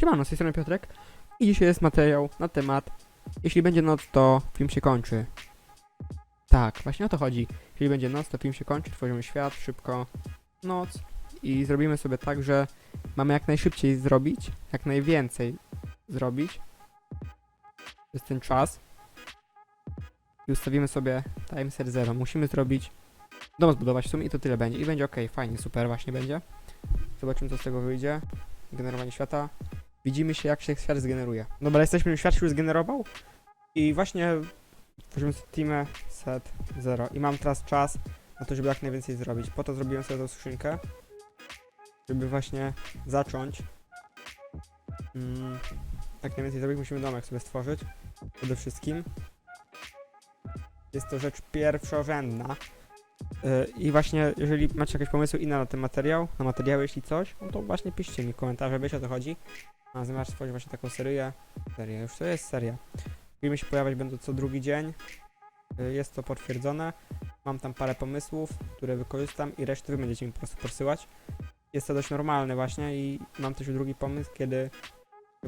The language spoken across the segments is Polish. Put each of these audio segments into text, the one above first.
Siemano, z tej strony Piotrek i dzisiaj jest materiał na temat Jeśli będzie noc, to film się kończy. Tak, właśnie o to chodzi. Jeśli będzie noc, to film się kończy, tworzymy świat, szybko, noc i zrobimy sobie tak, że mamy jak najszybciej zrobić, jak najwięcej zrobić. Jest ten czas. I ustawimy sobie timer zero. Musimy zrobić dom zbudować w sumie i to tyle będzie. I będzie ok, fajnie, super właśnie będzie. Zobaczymy co z tego wyjdzie. Generowanie świata. Widzimy się jak się świat zgeneruje. Dobra, jesteśmy, świat się już zgenerował. I właśnie tworzymy teamę set 0. I mam teraz czas na to, żeby jak najwięcej zrobić. Po to zrobiłem sobie tą skrzynkę. Żeby właśnie zacząć. Mm, jak najwięcej zrobić, musimy domek sobie stworzyć. Przede wszystkim. Jest to rzecz pierwszorzędna. Yy, I właśnie, jeżeli macie jakieś pomysły inne na ten materiał, na materiały, jeśli coś, no to właśnie piszcie mi komentarze, wiecie o co chodzi. A zamiast stworzyć właśnie taką serię, serię, już to jest seria. Filmy się pojawiać będą co drugi dzień. Yy, Jest to potwierdzone. Mam tam parę pomysłów, które wykorzystam i resztę wy będziecie mi po prostu posyłać. Jest to dość normalne właśnie i mam też drugi pomysł, kiedy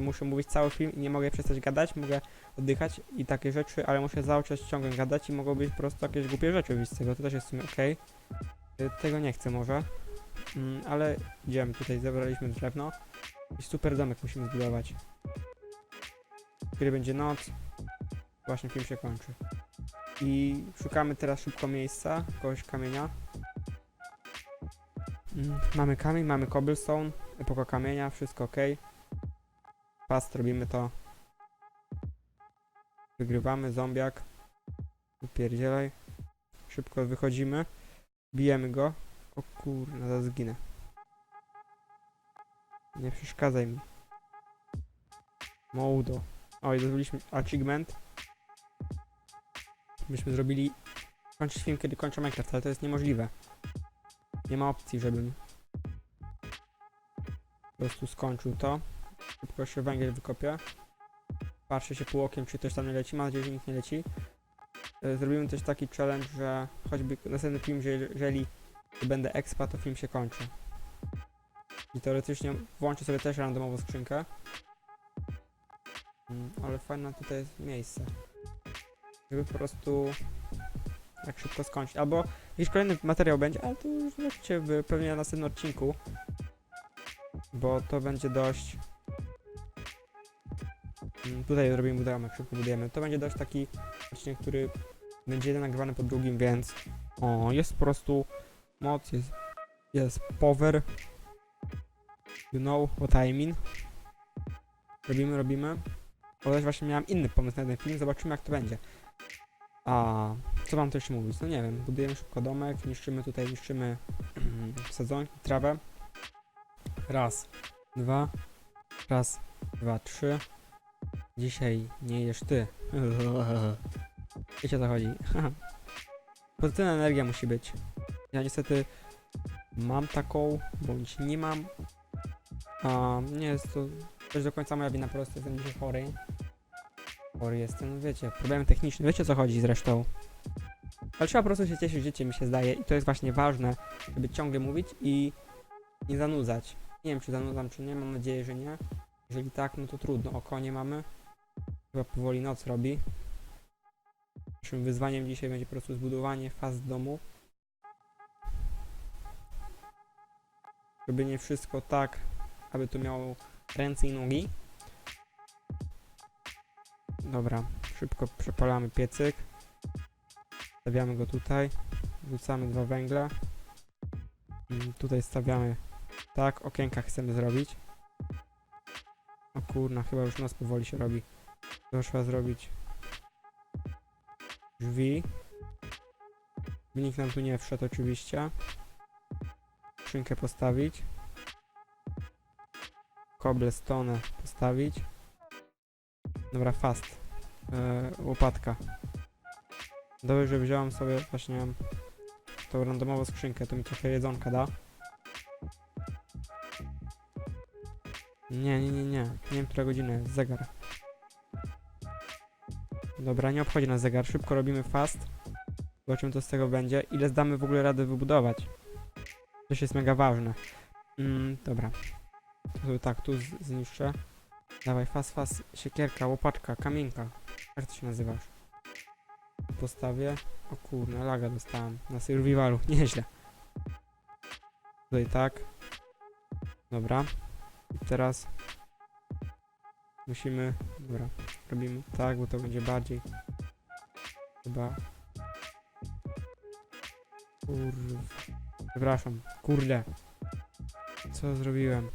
muszę mówić cały film i nie mogę przestać gadać, mogę oddychać i takie rzeczy, ale muszę cały czas ciągle gadać i mogą być po prostu jakieś głupie rzeczy wyjść z tego, to też jest w sumie okej. Y, Tego nie chcę może, mm, ale idziemy, tutaj zebraliśmy drewno i super domek musimy zbudować. Kiedy będzie noc, właśnie film się kończy. I szukamy teraz szybko miejsca, jakiegoś kamienia. Mm, Mamy kamień, mamy cobblestone, epoka kamienia, wszystko ok. Fast robimy to. Wygrywamy, zombiak. Upierdzielaj. Szybko wychodzimy. Bijemy go. O kurna, zaraz zginę. Nie przeszkadzaj mi. Mołdo. Oj, zrobiliśmy achievement. Myśmy zrobili... Kończyć film, kiedy kończę Minecraft, ale to jest niemożliwe. Nie ma opcji, żebym... Po prostu skończył to. Szybko jeszcze węgiel wykopię. Patrzę się pół okiem, czy ktoś tam nie leci. Mam nadzieję, że nikt nie leci. E, Zrobimy też taki challenge, że choćby następny film, że jeżeli będę expa, to film się kończy. I teoretycznie włączę sobie też randomową skrzynkę. Mm, Ale fajne tutaj jest miejsce. Żeby po prostu jak szybko skończyć. Albo jakiś kolejny materiał będzie, ale to już zobaczycie pewnie na następnym odcinku. Bo to będzie dość Tutaj robimy budowamek, szybko budujemy. To będzie dość taki odcinek, który będzie jeden nagrywany po drugim, więc o, jest po prostu moc, jest, jest power. You know what I mean. Robimy, robimy. Też właśnie miałem inny pomysł na jeden film, zobaczymy jak to będzie. A co mam też mówić? No nie wiem, budujemy szybko domek, niszczymy tutaj, niszczymy sadzonki, trawę. Raz, dwa, raz, dwa, trzy. Dzisiaj nie jesz ty. Wiecie o co chodzi. Pozytywna energia musi być. Ja niestety mam taką, bądź nie mam. A nie jest to też do końca moja wina, po prostu jestem dzisiaj chory. Chory jestem, wiecie, problemy techniczne, wiecie o co chodzi zresztą. Ale trzeba po prostu się cieszyć życiem, mi się zdaje. I to jest właśnie ważne, żeby ciągle mówić i nie zanudzać. Nie wiem, czy zanudzam, czy nie, mam nadzieję, że nie. Jeżeli tak, no to trudno. O konie mamy. Chyba powoli noc robi. Naszym wyzwaniem dzisiaj będzie po prostu zbudowanie faz domu. Żeby nie wszystko tak, aby to miało ręce i nogi. Dobra, szybko przepalamy piecyk. Stawiamy go tutaj. Wrzucamy dwa węgle. Mm, Tutaj stawiamy tak, okienka chcemy zrobić. O kurna, chyba już noc powoli się robi. To trzeba zrobić. Drzwi. Nikt nam tu nie wszedł oczywiście. Skrzynkę postawić. Cobblestone postawić. Dobra, fast. Eee, łopatka. Dobrze, że wziąłem sobie właśnie tą randomową skrzynkę, to mi trochę jedzonka da. Nie, nie, nie, nie. Nie wiem, która godzina jest. Zegar. Dobra, nie obchodzi nas zegar. Szybko robimy fast. Zobaczymy, co z tego będzie. Ile zdamy w ogóle radę wybudować. To jest mega ważne. Mm, dobra. Tak, tu zniszczę. Dawaj, fas, fas, siekierka, łopaczka, kamienka. Jak to się nazywasz? Postawię. O kurna, laga dostałem. Na survivalu, nieźle. Tutaj tak. Dobra. I teraz musimy. Dobra, robimy tak, bo to będzie bardziej. Chyba. Kurwa. Przepraszam, kurde. Co zrobiłem?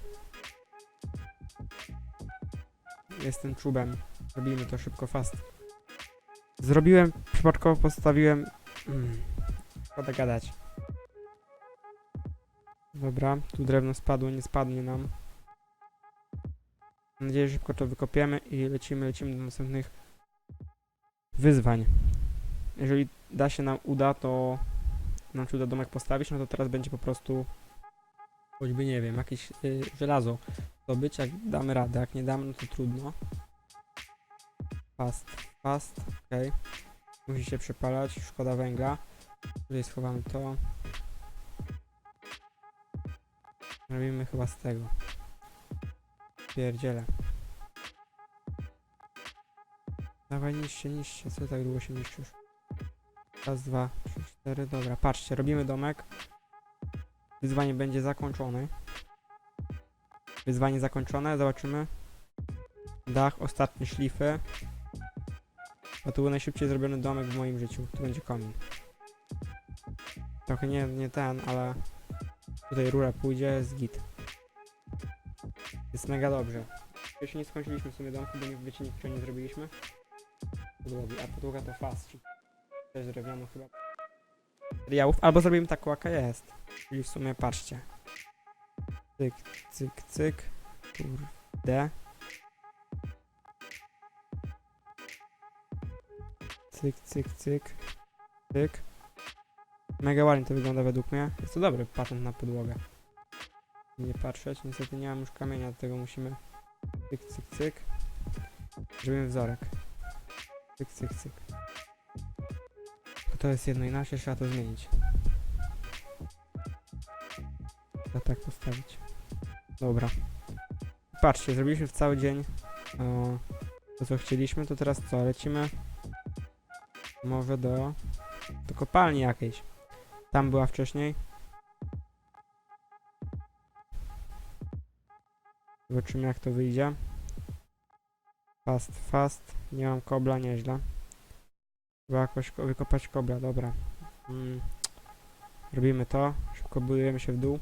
Jestem czubem. Robimy to szybko, fast. Zrobiłem, przypadkowo postawiłem... Mm. Szkoda gadać. Dobra, tu drewno spadło, nie spadnie nam. Mam nadzieję, że szybko to wykopiemy i lecimy, lecimy do następnych wyzwań. Jeżeli da się nam uda, to nam się uda domek postawić, no to teraz będzie po prostu choćby, nie wiem, jakieś y, żelazo zdobyć, jak damy radę, jak nie damy, no to trudno. Fast, fast, okej. Musi się przepalać, szkoda węgla. Tutaj schowamy to. Robimy chyba z tego. Pierdziele. Dawaj, niszcie, niszcie. Co tak długo się niszczysz? Raz, dwa, trzy, cztery. Dobra, patrzcie, robimy domek. Wyzwanie będzie zakończone. Wyzwanie zakończone, zobaczymy. Dach, ostatnie szlify. A to był najszybciej zrobiony domek w moim życiu. Tu będzie komin. Trochę nie, nie ten, ale tutaj rura pójdzie, jest git. Jest mega dobrze. Jeszcze nie skończyliśmy w sumie domku, bo nie, wiecie, niczego nie zrobiliśmy. Podłogi, a podłoga to fast, też drewniano chyba. Materiałów, albo zrobimy taką jaka jest. Czyli w sumie patrzcie. Cyk, cyk, cyk. Kurde. Cyk, cyk, cyk. Cyk. Mega ładnie to wygląda według mnie. Jest to dobry patent na podłogę. Nie patrzeć. Niestety nie mam już kamienia, dlatego musimy cyk, cyk, cyk. Zrobimy wzorek. Cyk, cyk, cyk. To jest jedno inaczej, trzeba to zmienić. Trzeba tak postawić. Dobra. Patrzcie, zrobiliśmy w cały dzień o, to, co chcieliśmy, to teraz co? Lecimy może do, do kopalni jakiejś. Tam była wcześniej. Zobaczymy jak to wyjdzie. Fast, fast. Nie mam kobla, nieźle. Trzeba jakoś ko- wykopać kobla, dobra. Mm. Robimy to. Szybko budujemy się w dół.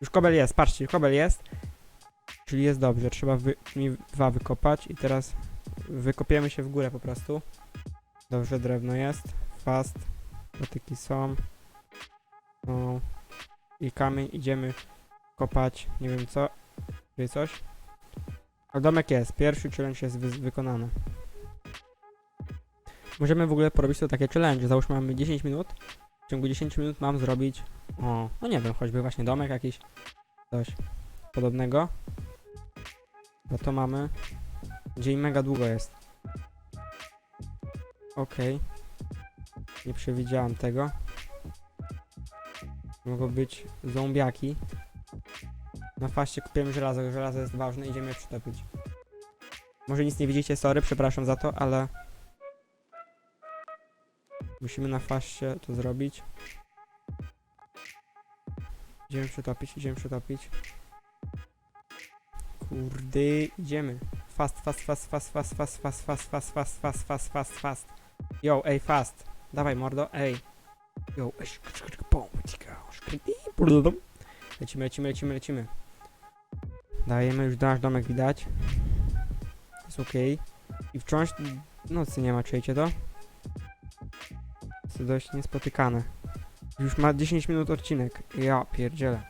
Już kobel jest, patrzcie, kobel jest. Czyli jest dobrze, trzeba wy, mi dwa wykopać i teraz wykopiemy się w górę po prostu. Dobrze, drewno jest. Fast. Patyki są. O. I kamień idziemy kopać, nie wiem co. Czy coś. A domek jest, pierwszy challenge jest wy wykonany. Możemy w ogóle porobić to takie challenge. Załóżmy mamy 10 minut. W ciągu 10 minut mam zrobić, o, no nie wiem, choćby właśnie domek jakiś, coś podobnego. Bo to mamy. Dzień mega długo jest. Okej. Nie przewidziałam tego. Mogą być zombiaki. Na faście kupiłem żelazo, żelazo jest ważne, idziemy je przytopić. Może nic nie widzicie, sorry, przepraszam za to, ale... Musimy na faście to zrobić. Idziemy przytopić, idziemy przytopić. Kurde, idziemy. Fast, fast, fast, fast, fast, fast, fast, fast, fast, fast, fast, fast, fast, fast. Yo, ej, fast. Dawaj, mordo, ej. Yo, ej, szk- szk- szk- pum, cika, szk- blum. Lecimy, lecimy, lecimy, lecimy. Dajemy, już nasz domek widać. Jest okej. I wciąż nocy nie ma, czujecie to? Jest dość niespotykane. Już ma 10 minut odcinek. Ja pierdzielę.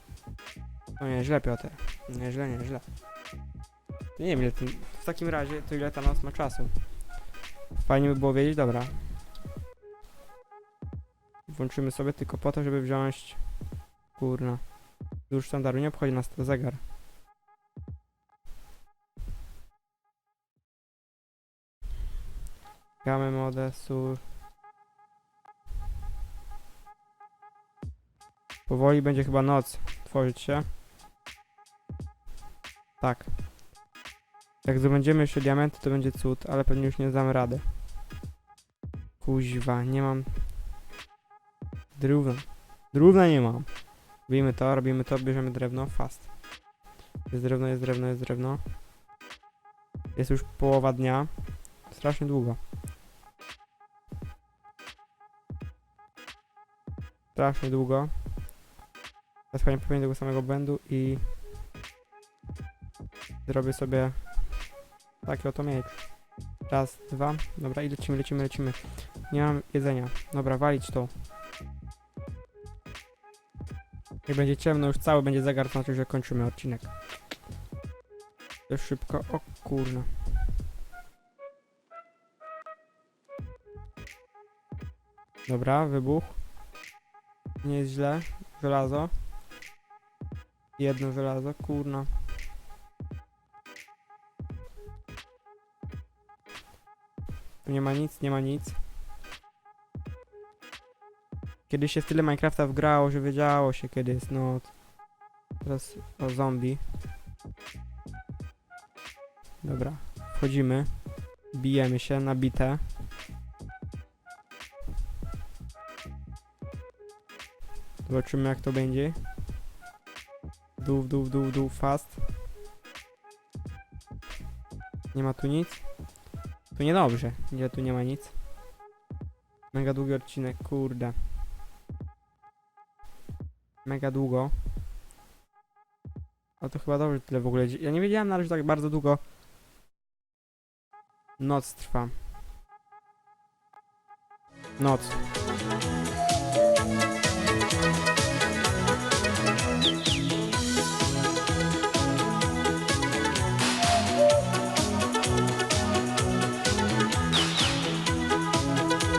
No nieźle, Piotr. Nieźle, nieźle. Nie wiem, ile ten, w takim razie, to ile ta noc ma czasu. Fajnie by było wiedzieć, dobra. Włączymy sobie tylko po to, żeby wziąć... Kurna. Już standardu nie obchodzi nas to zegar. Game mode, sur. Powoli będzie chyba noc tworzyć się. Tak. Jak zdobędziemy jeszcze diamenty, to będzie cud, ale pewnie już nie dam rady. Kuźwa, nie mam... Drówna. Drówna nie mam. Robimy to, robimy to, bierzemy drewno, fast. Jest drewno, jest drewno, jest drewno. Jest już połowa dnia. Strasznie długo. Strasznie długo. Teraz chyba nie popełnię tego samego błędu i zrobię sobie taki oto miecz. Raz, dwa. Dobra, i lecimy, lecimy, lecimy. Nie mam jedzenia. Dobra, walić to. Jak będzie ciemno, już cały będzie zegar, to znaczy, że kończymy odcinek. Też szybko. O kurna. Dobra, wybuch. Nie jest źle. Żelazo. Jedno żelazo, kurna. Nie ma nic, nie ma nic. Kiedyś się tyle Minecrafta wgrało, że wiedziało się kiedy jest noc. Teraz o zombie. Dobra, wchodzimy. Bijemy się na bitę. Zobaczymy jak to będzie. Dół, dół, dół, dół, fast. Nie ma tu nic. Tu niedobrze, gdzie tu nie ma nic. Mega długi odcinek, kurde. Mega długo. A to chyba dobrze tyle w ogóle. Ja nie wiedziałem nawet, że tak bardzo długo noc trwa. Noc.